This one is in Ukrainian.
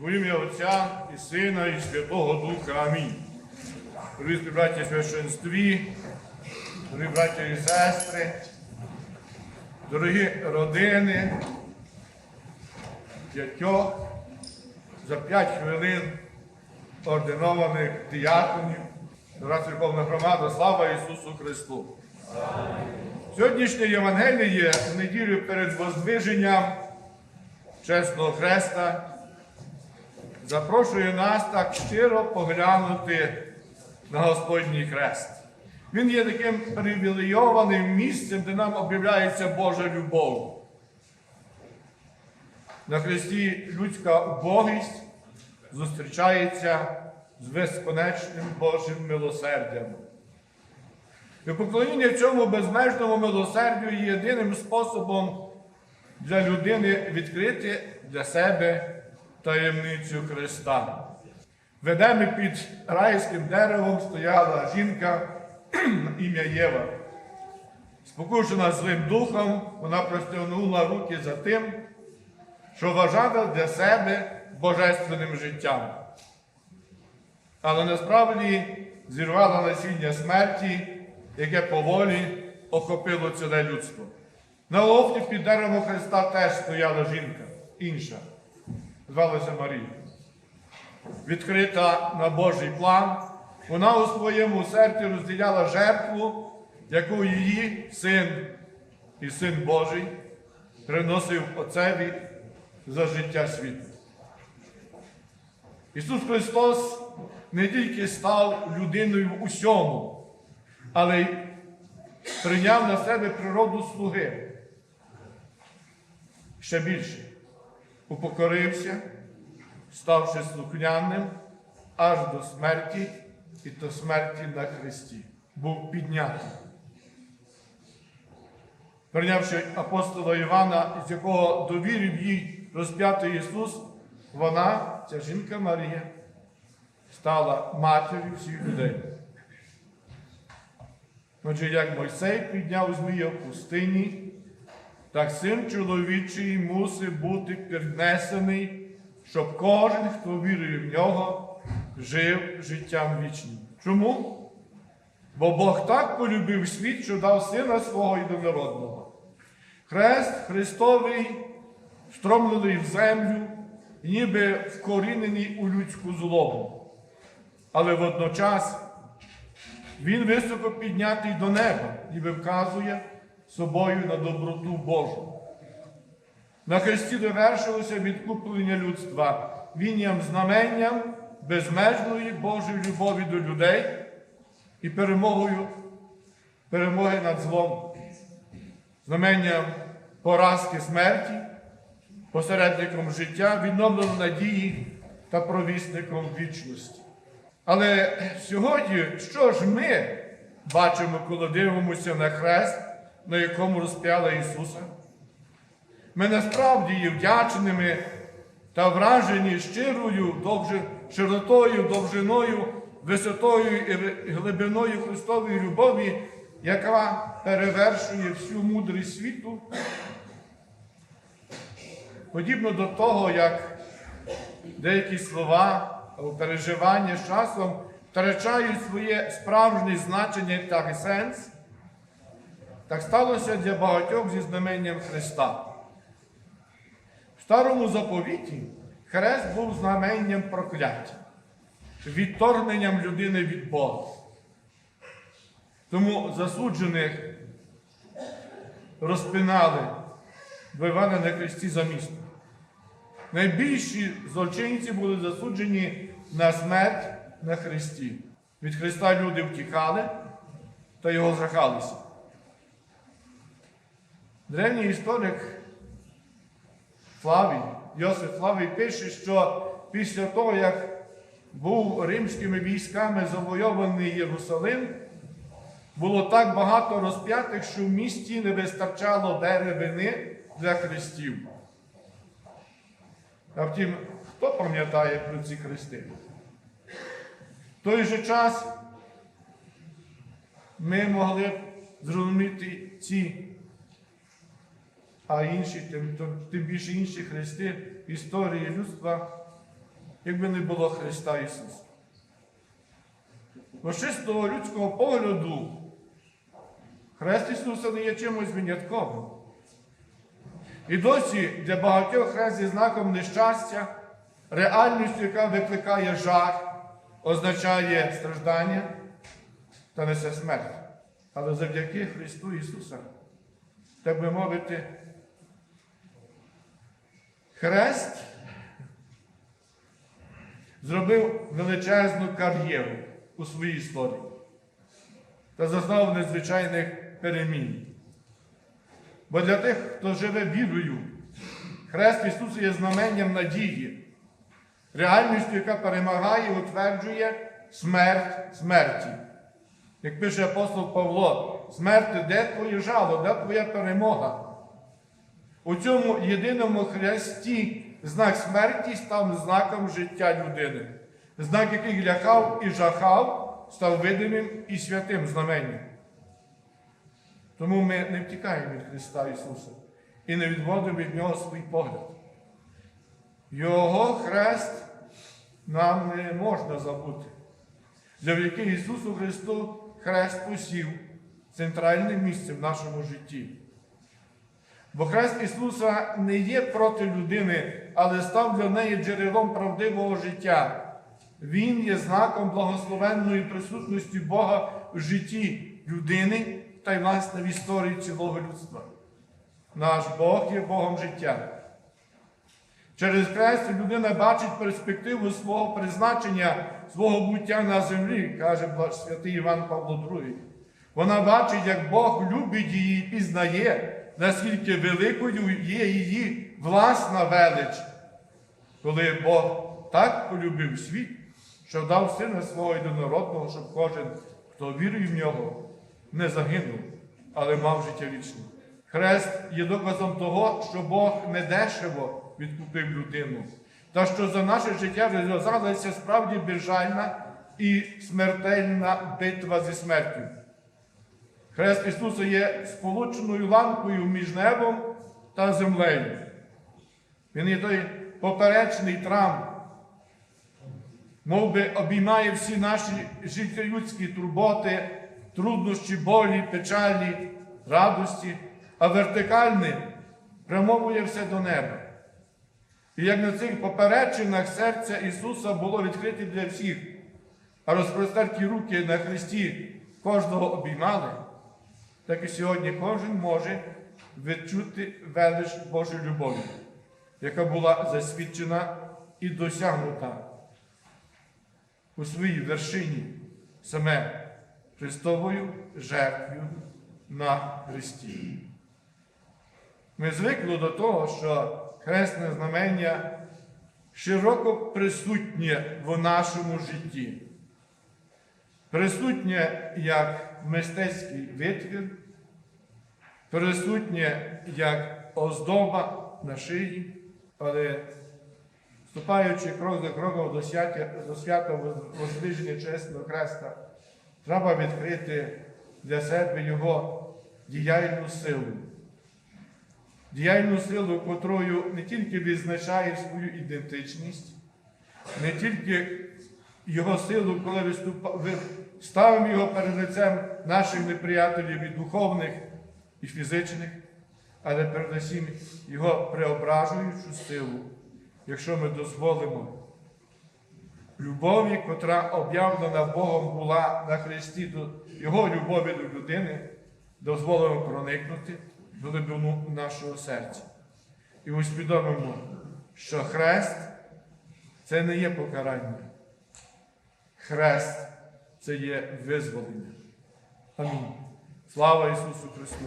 Во ім'я Отця і Сина, і Святого Духа. Амінь. Дорогі браті в священстві, дорогі браті і сестри, дорогі родини, п'ятьох за п'ять хвилин ординованих діяконів, дорога церковна громада, слава Ісусу Христу! Сьогоднішнє Євангеліє в неділю перед воздвиженням чесного хреста запрошує нас так щиро поглянути на Господній хрест. Він є таким привілейованим місцем, де нам об'являється Божа любов. На хресті людська убогість зустрічається з безконечним Божим милосердям. І поклоніння цьому безмежному милосердю є єдиним способом для людини відкрити для себе таємницю Христа. Ведемо під райським деревом стояла жінка ім'я Єва. Спокушена злим духом, вона простягнула руки за тим, що вважала для себе божественним життям. Але насправді зірвала насіння смерті, яке поволі охопило ціле людство. На лофті під деревом Христа теж стояла жінка, інша, звалася Марія. Відкрита на Божий план, вона у своєму серці розділяла жертву, яку її син і син Божий приносив Отцеві за життя світу. Ісус Христос не тільки став людиною в усьому, але й прийняв на себе природу слуги. Ще більше упокорився, ставши слухняним аж до смерті і до смерті на Христі. Був піднятий. Прийнявши апостола Івана, з якого довірив їй розп'ятий Ісус, вона, ця жінка Марія, стала матір'ю всіх людей. Отже, як Мойсей підняв змія в пустині, так син чоловічий мусить бути піднесений, щоб кожен, хто вірує в нього, жив життям вічним. Чому? Бо Бог так полюбив світ, що дав сина свого єдинородного. Хрест Христовий, встромлений в землю, ніби вкорінений у людську злобу. Але водночас він високо піднятий до неба, ніби вказує собою на доброту Божу. На Христі довершилося відкуплення людства. Він є знаменням безмежної Божої любові до людей і перемогою перемоги над злом, знаменням поразки смерті, посередником життя, відновлено надії та провісником вічності. Але сьогодні, що ж ми бачимо, коли дивимося на хрест, на якому розп'яла Ісуса? Ми насправді є вдячними та вражені щирою широтою, довжиною, висотою і глибиною Христової любові, яка перевершує всю мудрість світу. Подібно до того, як деякі слова переживання з часом втрачають своє справжнє значення та сенс, так сталося для багатьох зі знаменням Христа. В старому заповіті хрест був знаменням прокляття, відторгненням людини від Бога. Тому засуджених розпинали Івана на хресті за місто. Найбільші злочинці були засуджені на смерть на хресті. Від Христа люди втікали та його зрахалися. Древній історик Флавій, Йосиф Флавій пише, що після того, як був римськими військами завойований Єрусалим, було так багато розп'ятих, що в місті не вистачало деревини для хрестів. А втім, хто пам'ятає про ці хрести? В той же час ми могли б зрозуміти ці, а інші, тим, тим більше інші хрести історії людства якби не було Христа Ісуса. Бо чистого людського погляду Хрест Ісуса не є чимось винятковим. І досі для багатьох хрест є знаком нещастя, реальністю, яка викликає жах, означає страждання та несе смерть. Але завдяки Христу Ісуса, так би мовити, хрест зробив величезну кар'єру у своїй історії та зазнав незвичайних перемін. Бо для тих, хто живе вірою, Хрест Ісуса є знаменням надії, реальністю, яка перемагає і утверджує смерть смерті. Як пише апостол Павло, смерти, де твоє жало, де твоя перемога? У цьому єдиному хресті знак смерті став знаком життя людини. Знак, який лякав і жахав, став видимим і святим знаменням. Тому ми не втікаємо від Христа Ісуса і не відводимо від Нього свій погляд. Його хрест нам не можна забути. Завдяки Ісусу Христу хрест посів центральне місце в нашому житті. Бо хрест Ісуса не є проти людини, але став для неї джерелом правдивого життя. Він є знаком благословенної присутності Бога в житті людини та й власне в історії цілого людства. Наш Бог є Богом життя. Через хрест людина бачить перспективу свого призначення, свого буття на землі, каже святий Іван Павло II. Вона бачить, як Бог любить її і пізнає, наскільки великою є її власна велич, коли Бог так полюбив світ, що дав сина свого єдинородного, щоб кожен, хто вірує в нього, не загинув, але мав життя вічне. Хрест є доказом того, що Бог недешево відкупив людину, та що за наше життя розв'язалася справді безжальна і смертельна битва зі смертю. Хрест Ісуса є сполученою ланкою між небом та землею. Він є той поперечний трам, мов би обіймає всі наші життєлюдські турботи, труднощі, болі, печалі, радості, а вертикальний прямовує все до неба. І як на цих поперечинах серця Ісуса було відкрите для всіх, а розпростерті руки на Христі кожного обіймали, так і сьогодні кожен може відчути велич Божої любові, яка була засвідчена і досягнута у своїй вершині саме Христовою жертвою на Христі. Ми звикли до того, що хресне знамення широко присутнє в нашому житті. Присутнє як мистецький витвір, присутнє як оздоба на шиї, але вступаючи крок за кроком до свята, до свята воздвиження чесного Хреста, треба відкрити для себе Його діяльну силу. Діяльну силу, котрою не тільки відзначає свою ідентичність, не тільки його силу, коли ставимо його перед лицем наших неприятелів і духовних і фізичних, але передусім його преображуючу силу, якщо ми дозволимо любові, котра об'явлена Богом була на Христі, до Його любові до людини, дозволимо проникнути в глибину нашого серця. І усвідомимо, що хрест це не є покарання. Хрест це є визволення. Амінь. Слава Ісусу Христу!